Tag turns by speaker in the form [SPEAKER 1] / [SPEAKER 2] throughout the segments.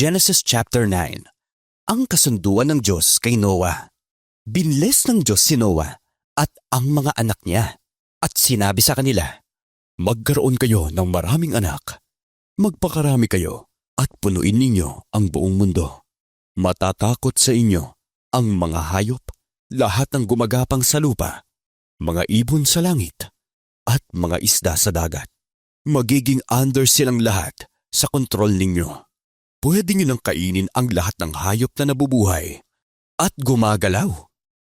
[SPEAKER 1] Genesis chapter 9 Ang kasunduan ng Diyos kay Noah. Binles ng Diyos si Noah at ang mga anak niya at sinabi sa kanila, Magkaroon kayo ng maraming anak. Magpakarami kayo at punuin ninyo ang buong mundo. Matatakot sa inyo ang mga hayop, lahat ng gumagapang sa lupa, mga ibon sa langit, at mga isda sa dagat. Magiging under silang lahat sa kontrol ninyo. Pwede nyo nang kainin ang lahat ng hayop na nabubuhay at gumagalaw,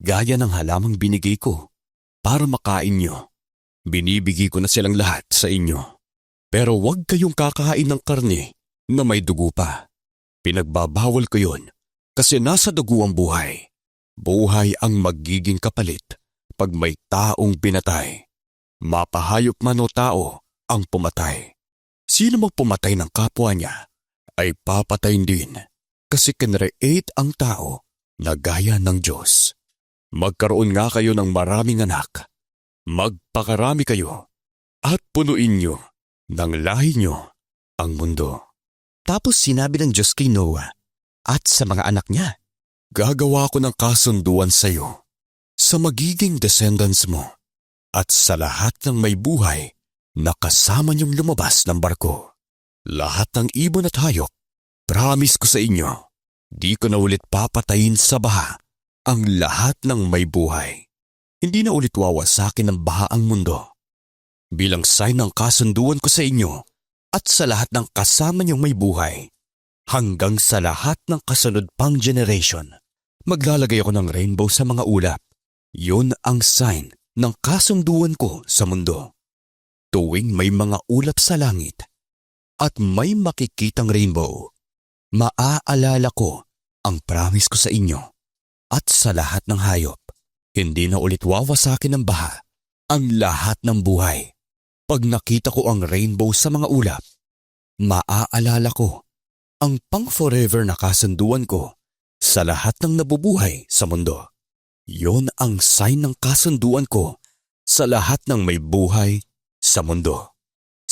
[SPEAKER 1] gaya ng halamang binigay ko para makain nyo. Binibigay ko na silang lahat sa inyo. Pero huwag kayong kakain ng karne na may dugo pa. Pinagbabawal ko yun kasi nasa dugo ang buhay. Buhay ang magiging kapalit pag may taong pinatay. Mapahayop man o tao ang pumatay. Sino mang pumatay ng kapwa niya ay papatayin din kasi kinreate ang tao na gaya ng Diyos. Magkaroon nga kayo ng maraming anak. Magpakarami kayo at punuin nyo ng lahi nyo ang mundo. Tapos sinabi ng Diyos kay Noah at sa mga anak niya, Gagawa ko ng kasunduan sa iyo, sa magiging descendants mo, at sa lahat ng may buhay na kasama niyong lumabas ng barko. Lahat ng ibon at hayop, promise ko sa inyo, di ko na ulit papatayin sa baha ang lahat ng may buhay. Hindi na ulit wawasakin ng baha ang mundo. Bilang sign ng kasunduan ko sa inyo at sa lahat ng kasama niyong may buhay, hanggang sa lahat ng kasunod pang generation, maglalagay ako ng rainbow sa mga ulap. Yun ang sign ng kasunduan ko sa mundo. Tuwing may mga ulap sa langit at may makikitang rainbow, maaalala ko ang promise ko sa inyo at sa lahat ng hayop. Hindi na ulit wawasakin ng baha ang lahat ng buhay. Pag nakita ko ang rainbow sa mga ulap, maaalala ko ang pang-forever na kasunduan ko sa lahat ng nabubuhay sa mundo. Yon ang sign ng kasunduan ko sa lahat ng may buhay sa mundo.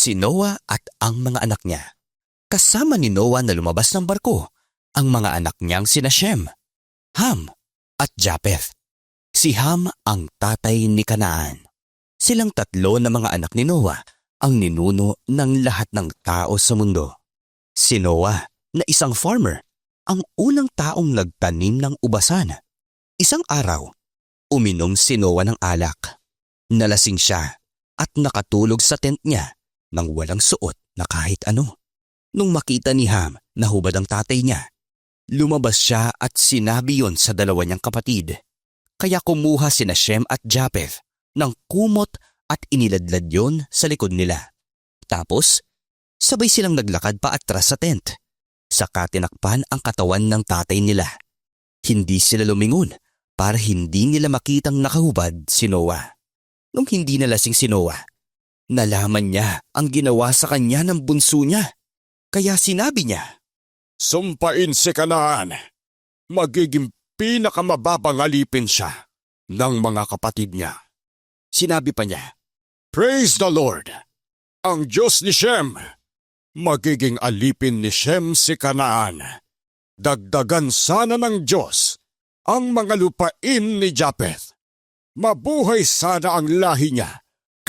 [SPEAKER 1] Si Noah at ang mga anak niya. Kasama ni Noah na lumabas ng barko ang mga anak niyang sina Shem, Ham at Japheth. Si Ham ang tatay ni Kanaan. Silang tatlo na mga anak ni Noah ang ninuno ng lahat ng tao sa mundo. Si Noah na isang farmer, ang unang taong nagtanim ng ubasan. Isang araw, uminom si Noah ng alak. Nalasing siya at nakatulog sa tent niya nang walang suot na kahit ano. Nung makita ni Ham na hubad ang tatay niya, lumabas siya at sinabi yon sa dalawa niyang kapatid. Kaya kumuha sina Shem at Japheth ng kumot at iniladlad yon sa likod nila. Tapos, sabay silang naglakad pa atras sa tent. Saka tinakpan ang katawan ng tatay nila. Hindi sila lumingon para hindi nila makitang nakahubad si Noah. Nung hindi nalasing si Noah, nalaman niya ang ginawa sa kanya ng bunso niya. Kaya sinabi niya,
[SPEAKER 2] Sumpain si Kanaan. Magiging pinakamababang alipin siya ng mga kapatid niya.
[SPEAKER 1] sinabi pa niya,
[SPEAKER 2] Praise the Lord! Ang Diyos ni Shem! Magiging alipin ni Shem si Kanaan. Dagdagan sana ng Diyos ang mga lupain ni Japheth. Mabuhay sana ang lahi niya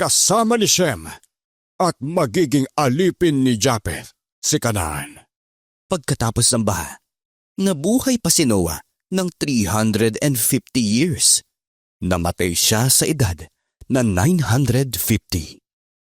[SPEAKER 2] kasama ni Shem at magiging alipin ni Japheth si Kanaan.
[SPEAKER 1] pagkatapos ng baha, nabuhay pa si Noah ng 350 years. Namatay siya sa edad na 950.